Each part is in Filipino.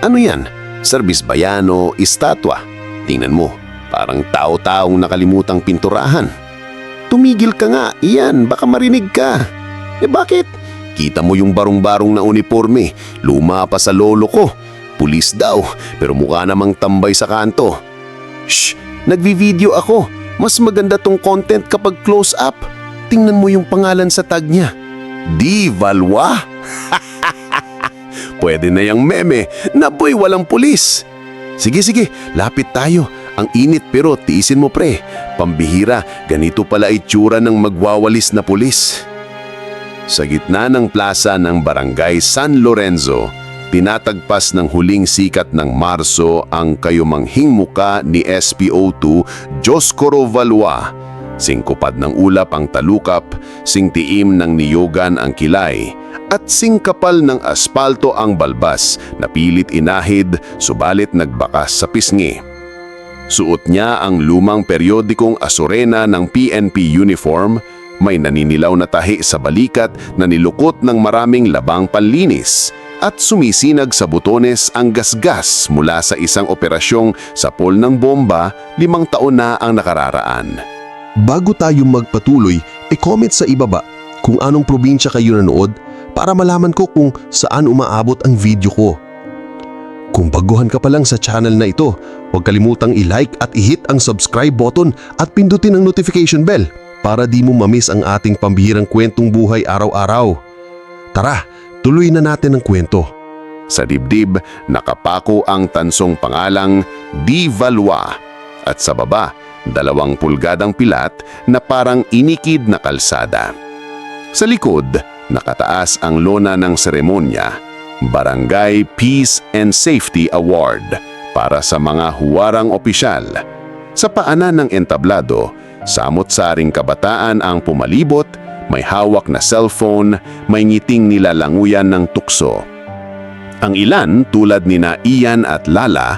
Ano yan? Serbis bayano, estatwa. Tingnan mo, parang tao-taong nakalimutang pinturahan. Tumigil ka nga, iyan, baka marinig ka. Eh bakit? Kita mo yung barong-barong na uniforme, luma pa sa lolo ko. Pulis daw, pero mukha namang tambay sa kanto. Shh! Nagvi-video ako. Mas maganda tong content kapag close up. Tingnan mo yung pangalan sa tag niya. Di Valois? Pwede na yung meme na boy walang pulis. Sige sige, lapit tayo. Ang init pero tiisin mo pre. Pambihira, ganito pala itsura ng magwawalis na pulis. Sa gitna ng plaza ng barangay San Lorenzo, tinatagpas ng huling sikat ng Marso ang kayumanghing muka ni SPO2 Joscoro Valois. Singkupad ng ulap ang talukap, singtiim ng niyogan ang kilay, at singkapal ng aspalto ang balbas na pilit inahid subalit nagbakas sa pisngi. Suot niya ang lumang periodikong asurena ng PNP uniform, may naninilaw na tahi sa balikat na nilukot ng maraming labang panlinis at sumisinag sa butones ang gasgas mula sa isang operasyong sapol ng bomba limang taon na ang nakararaan. Bago tayo magpatuloy, e-comment sa ibaba kung anong probinsya kayo nanood para malaman ko kung saan umaabot ang video ko. Kung baguhan ka pa lang sa channel na ito, huwag kalimutang i-like at i-hit ang subscribe button at pindutin ang notification bell para di mo mamiss ang ating pambihirang kwentong buhay araw-araw. Tara, tuloy na natin ang kwento. Sa dibdib, nakapako ang tansong pangalang Di Valois at sa baba, dalawang pulgadang pilat na parang inikid na kalsada. Sa likod, nakataas ang lona ng seremonya, Barangay Peace and Safety Award para sa mga huwarang opisyal. Sa paanan ng entablado, samot-saring kabataan ang pumalibot, may hawak na cellphone, may ngiting nilalanguyan ng tukso. Ang ilan tulad ni na Ian at Lala,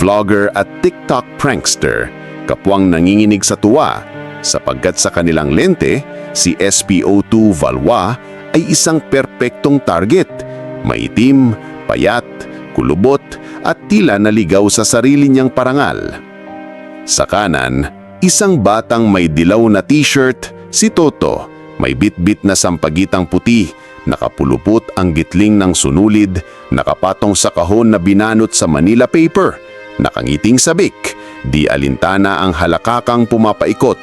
vlogger at TikTok prankster, kapwang nanginginig sa tuwa sapagkat sa kanilang lente, si SPO2 Valois ay isang perpektong target. Maitim, payat, kulubot at tila naligaw sa sarili niyang parangal. Sa kanan, isang batang may dilaw na t-shirt, si Toto, may bitbit na sampagitang puti, nakapulupot ang gitling ng sunulid, nakapatong sa kahon na binanot sa Manila paper, nakangiting sabik, di alintana ang halakakang pumapaikot.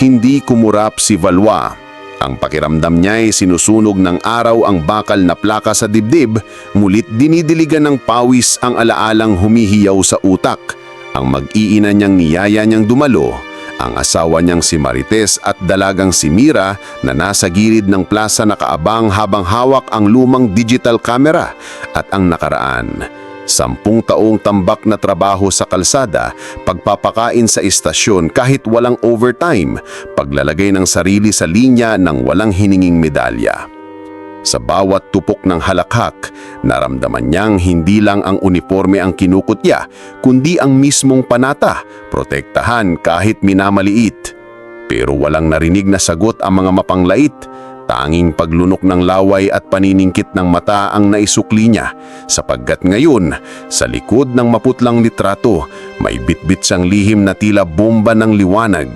Hindi kumurap si Valois. Ang pakiramdam niya ay sinusunog ng araw ang bakal na plaka sa dibdib, ngulit dinidiligan ng pawis ang alaalang humihiyaw sa utak. Ang mag-iina niyang niyaya niyang dumalo, ang asawa niyang si Marites at dalagang si Mira na nasa gilid ng plaza nakaabang habang hawak ang lumang digital camera at ang nakaraan. Sampung taong tambak na trabaho sa kalsada, pagpapakain sa istasyon kahit walang overtime, paglalagay ng sarili sa linya ng walang hininging medalya. Sa bawat tupok ng halakhak, naramdaman niyang hindi lang ang uniforme ang kinukutya, kundi ang mismong panata, protektahan kahit minamaliit. Pero walang narinig na sagot ang mga mapanglait, tanging paglunok ng laway at paniningkit ng mata ang naisukli niya, sapagkat ngayon, sa likod ng maputlang litrato, may bitbit siyang lihim na tila bomba ng liwanag.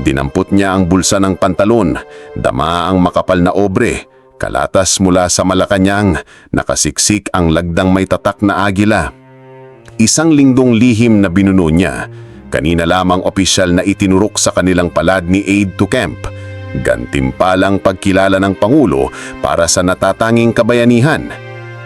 Dinampot niya ang bulsa ng pantalon, dama ang makapal na obre, Kalatas mula sa Malacanang, nakasiksik ang lagdang may tatak na agila. Isang lingdong lihim na binuno niya, kanina lamang opisyal na itinurok sa kanilang palad ni aide to camp. Gantimpalang pagkilala ng Pangulo para sa natatanging kabayanihan.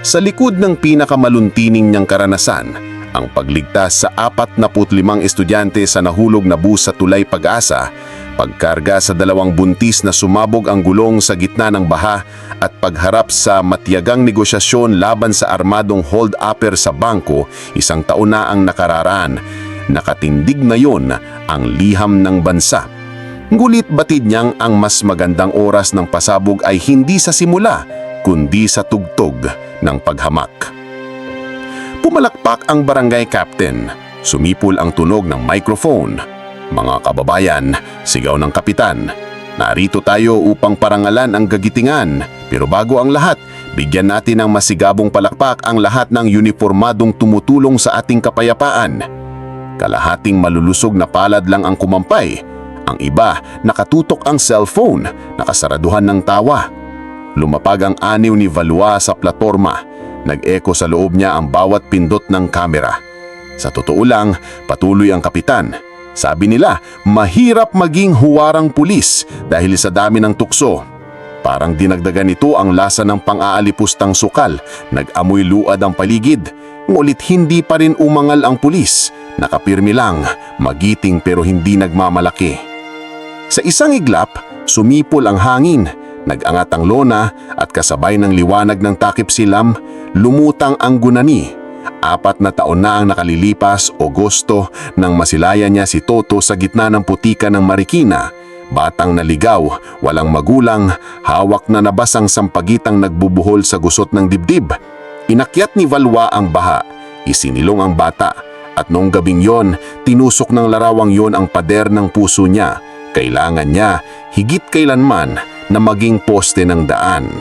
Sa likod ng pinakamaluntining niyang karanasan, ang pagligtas sa 45 estudyante sa nahulog na bus sa Tulay Pag-asa, pagkarga sa dalawang buntis na sumabog ang gulong sa gitna ng baha at pagharap sa matiyagang negosasyon laban sa armadong hold-upper sa bangko isang taon na ang nakararaan. Nakatindig na yon ang liham ng bansa. Ngulit batid niyang ang mas magandang oras ng pasabog ay hindi sa simula, kundi sa tugtog ng paghamak. Pumalakpak ang barangay captain. Sumipol ang tunog ng microphone. Mga kababayan, sigaw ng kapitan. Narito tayo upang parangalan ang gagitingan. Pero bago ang lahat, Bigyan natin ng masigabong palakpak ang lahat ng uniformadong tumutulong sa ating kapayapaan. Kalahating malulusog na palad lang ang kumampay. Ang iba, nakatutok ang cellphone, nakasaraduhan ng tawa. Lumapag ang aniw ni Valois sa platorma. Nag-echo sa loob niya ang bawat pindot ng kamera. Sa totoo lang, patuloy ang kapitan. Sabi nila, mahirap maging huwarang pulis dahil sa dami ng tukso. Parang dinagdagan nito ang lasa ng pang-aalipustang sukal. Nag-amoy luad ang paligid. Ngulit hindi pa rin umangal ang pulis. Nakapirmi lang, magiting pero hindi nagmamalaki. Sa isang iglap, sumipol ang hangin. Nag-angat ang lona at kasabay ng liwanag ng takip silam, lumutang ang gunani. Apat na taon na ang nakalilipas, Agosto, nang masilayan niya si Toto sa gitna ng putika ng Marikina. Batang naligaw, walang magulang, hawak na nabasang sampagitang nagbubuhol sa gusot ng dibdib. Inakyat ni Valwa ang baha, isinilong ang bata, at noong gabing yon, tinusok ng larawang yon ang pader ng puso niya. Kailangan niya, higit kailanman, na maging poste ng daan.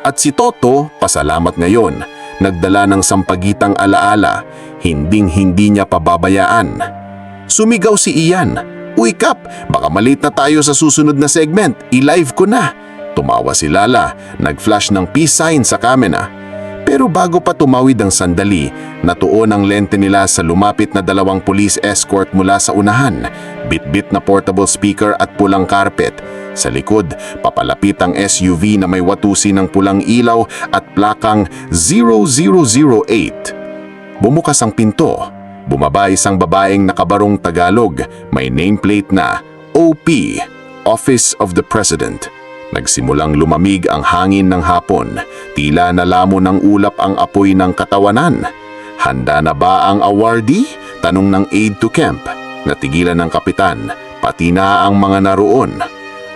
At si Toto, pasalamat ngayon, nagdala ng sampagitang alaala, hinding-hindi niya pababayaan. Sumigaw si Ian, Uy Kap, baka malit na tayo sa susunod na segment, i-live ko na. Tumawa si Lala, nag-flash ng peace sign sa kamera. Pero bago pa tumawid ang sandali, natuon ang lente nila sa lumapit na dalawang police escort mula sa unahan, bit-bit na portable speaker at pulang carpet. Sa likod, papalapit ang SUV na may watusi ng pulang ilaw at plakang 0008. Bumukas ang pinto. Bumaba isang babaeng nakabarong Tagalog, may nameplate na OP, Office of the President. Nagsimulang lumamig ang hangin ng hapon, tila nalamo ng ulap ang apoy ng katawanan. Handa na ba ang awardee? Tanong ng aide to camp. Natigilan ng kapitan, pati na ang mga naroon.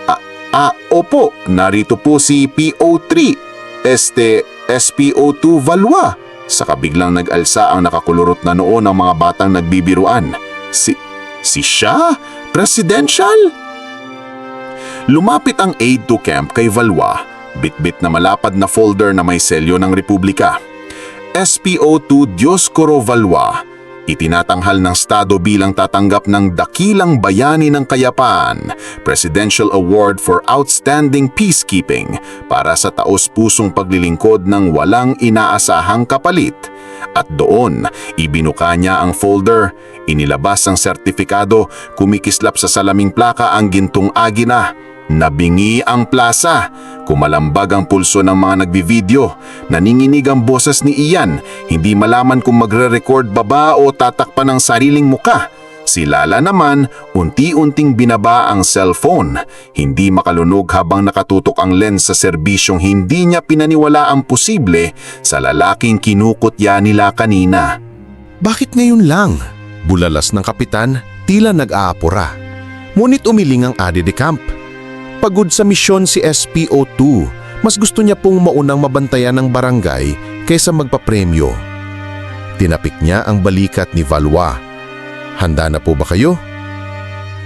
Ah, ah, opo, narito po si PO3, este SPO2 Valwa. Saka biglang nag-alsa ang nakakulurot na noo ng mga batang nagbibiruan. Si, si siya? Presidential? Lumapit ang aide to camp kay Valwa, bitbit na malapad na folder na may selyo ng Republika. SPO2 Dioscoro Valwa, itinatanghal ng Estado bilang tatanggap ng Dakilang Bayani ng Kayapaan, Presidential Award for Outstanding Peacekeeping para sa taos-pusong paglilingkod ng walang inaasahang kapalit. At doon, ibinuka niya ang folder, inilabas ang sertifikado, kumikislap sa salaming plaka ang gintong agina, Nabingi ang plaza, kumalambag ang pulso ng mga nagbivideo, naninginig ang boses ni Ian, hindi malaman kung magre-record ba ba o tatakpan ng sariling muka. Si Lala naman, unti-unting binaba ang cellphone, hindi makalunog habang nakatutok ang lens sa serbisyong hindi niya pinaniwala ang posible sa lalaking kinukutya nila kanina. Bakit ngayon lang? Bulalas ng kapitan, tila nag-aapura. Ngunit umiling ang Ade de Camp. Pagod sa misyon si SPO2, mas gusto niya pong maunang mabantayan ng barangay kaysa magpapremyo. Tinapik niya ang balikat ni Valwa. Handa na po ba kayo?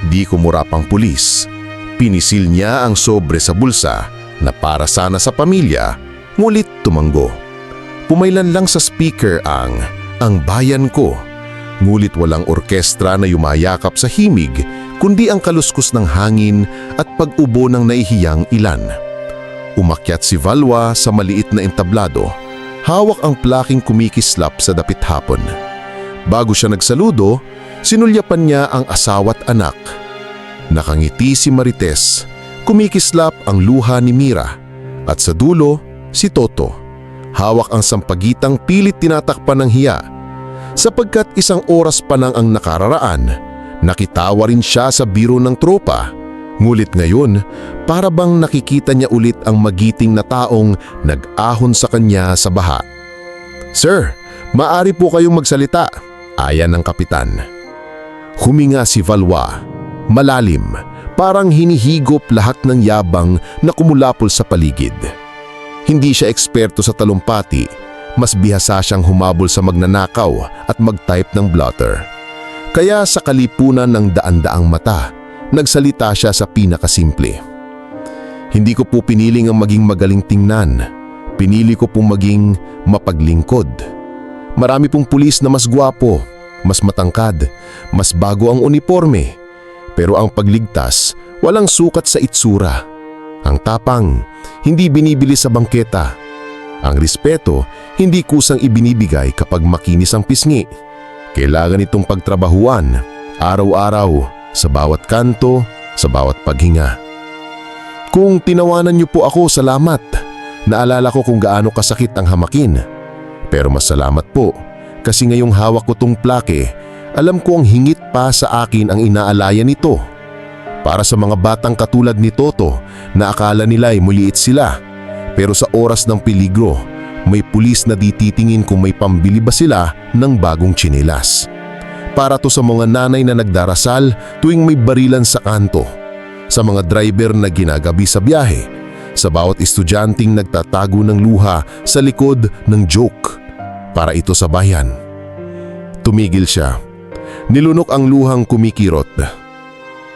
Di kumurapang pulis. Pinisil niya ang sobre sa bulsa na para sana sa pamilya, ngulit tumanggo. Pumailan lang sa speaker ang Ang Bayan Ko. Ngulit walang orkestra na yumayakap sa himig, kundi ang kaluskos ng hangin at pag-ubo ng naihiyang ilan. Umakyat si Valwa sa maliit na entablado, hawak ang plaking kumikislap sa dapit hapon. Bago siya nagsaludo, sinulyapan niya ang asawa't anak. Nakangiti si Marites, kumikislap ang luha ni Mira, at sa dulo, si Toto. Hawak ang sampagitang pilit tinatakpan ng hiya. Sapagkat isang oras pa nang ang nakararaan, nakitawa rin siya sa biro ng tropa. Ngulit ngayon, para bang nakikita niya ulit ang magiting na taong nag-ahon sa kanya sa baha. Sir, maari po kayong magsalita, ayan ng kapitan. Huminga si Valwa, malalim, parang hinihigop lahat ng yabang na kumulapol sa paligid. Hindi siya eksperto sa talumpati, mas bihasa siyang humabol sa magnanakaw at mag-type ng blotter. Kaya sa kalipunan ng daan-daang mata, nagsalita siya sa pinakasimple. Hindi ko po piniling ang maging magaling tingnan. Pinili ko pong maging mapaglingkod. Marami pong pulis na mas gwapo, mas matangkad, mas bago ang uniforme. Pero ang pagligtas, walang sukat sa itsura. Ang tapang, hindi binibili sa bangketa. Ang respeto, hindi kusang ibinibigay kapag makinis ang pisngi. Kailangan itong pagtrabahuan, araw-araw, sa bawat kanto, sa bawat paghinga. Kung tinawanan niyo po ako, salamat. Naalala ko kung gaano kasakit ang hamakin. Pero mas salamat po kasi ngayong hawak ko tong plake, alam ko ang hingit pa sa akin ang inaalaya nito. Para sa mga batang katulad ni Toto na akala nila ay muliit sila. Pero sa oras ng peligro, may pulis na dititingin kung may pambili ba sila ng bagong tsinelas. Para to sa mga nanay na nagdarasal tuwing may barilan sa kanto. Sa mga driver na ginagabi sa biyahe. Sa bawat estudyanteng nagtatago ng luha sa likod ng joke. Para ito sa bayan. Tumigil siya. Nilunok ang luhang kumikirot.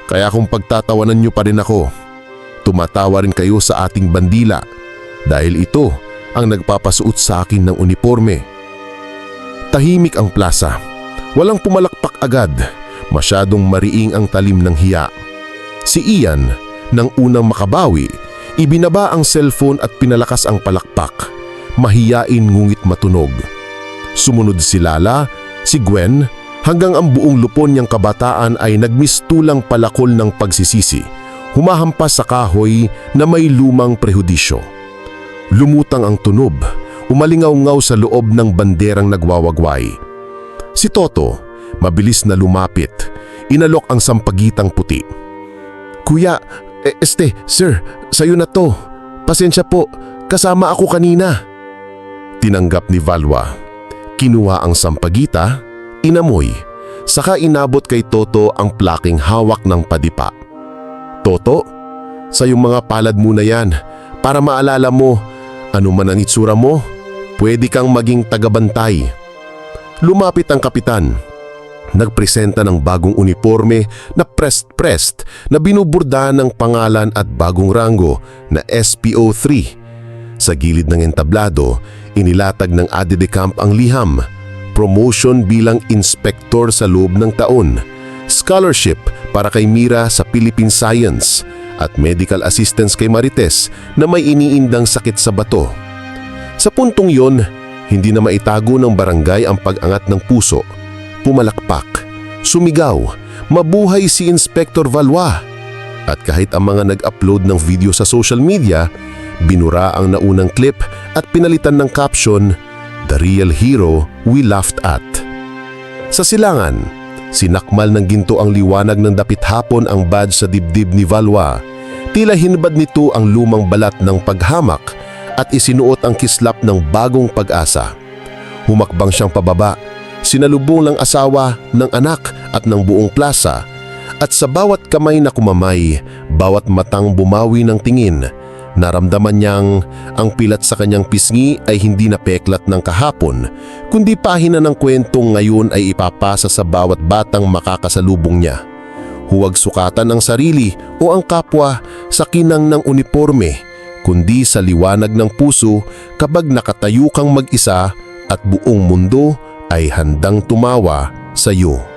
Kaya kung pagtatawanan niyo pa rin ako, tumatawa rin kayo sa ating bandila dahil ito ang nagpapasuot sa akin ng uniforme. Tahimik ang plaza. Walang pumalakpak agad. Masyadong mariing ang talim ng hiya. Si Ian, nang unang makabawi, ibinaba ang cellphone at pinalakas ang palakpak. Mahiyain ngungit matunog. Sumunod si Lala, si Gwen, hanggang ang buong lupon niyang kabataan ay nagmistulang palakol ng pagsisisi, humahampas sa kahoy na may lumang prehudisyo. Lumutang ang tunob, umalingaw-ngaw sa loob ng banderang nagwawagway. Si Toto, mabilis na lumapit, inalok ang sampagitang puti. Kuya, eh, este, sir, sayo na to. Pasensya po, kasama ako kanina. Tinanggap ni Valwa. Kinuha ang sampagita, inamoy, saka inabot kay Toto ang plaking hawak ng padipa. Toto, sa iyong mga palad muna yan para maalala mo, ano man ang itsura mo, pwede kang maging tagabantay. Lumapit ang kapitan. Nagpresenta ng bagong uniforme na pressed-pressed na binuburda ng pangalan at bagong rango na SPO3. Sa gilid ng entablado, inilatag ng Adidecamp ang liham, promotion bilang inspektor sa loob ng taon, scholarship para kay Mira sa Philippine Science at medical assistance kay Marites na may iniindang sakit sa bato. Sa puntong yon, hindi na maitago ng barangay ang pag-angat ng puso. Pumalakpak, sumigaw, mabuhay si Inspector Valois. At kahit ang mga nag-upload ng video sa social media, binura ang naunang clip at pinalitan ng caption, The real hero we laughed at. Sa silangan, sinakmal ng ginto ang liwanag ng dapit hapon ang badge sa dibdib ni Valois. Tila hinbad nito ang lumang balat ng paghamak at isinuot ang kislap ng bagong pag-asa. Humakbang siyang pababa, sinalubong ng asawa, ng anak at ng buong plaza at sa bawat kamay na kumamay, bawat matang bumawi ng tingin, naramdaman niyang ang pilat sa kanyang pisngi ay hindi na peklat ng kahapon, kundi pahina ng kwentong ngayon ay ipapasa sa bawat batang makakasalubong niya. Huwag sukatan ang sarili o ang kapwa sa kinang ng uniforme, kundi sa liwanag ng puso kapag nakatayo kang mag-isa at buong mundo ay handang tumawa sa iyo.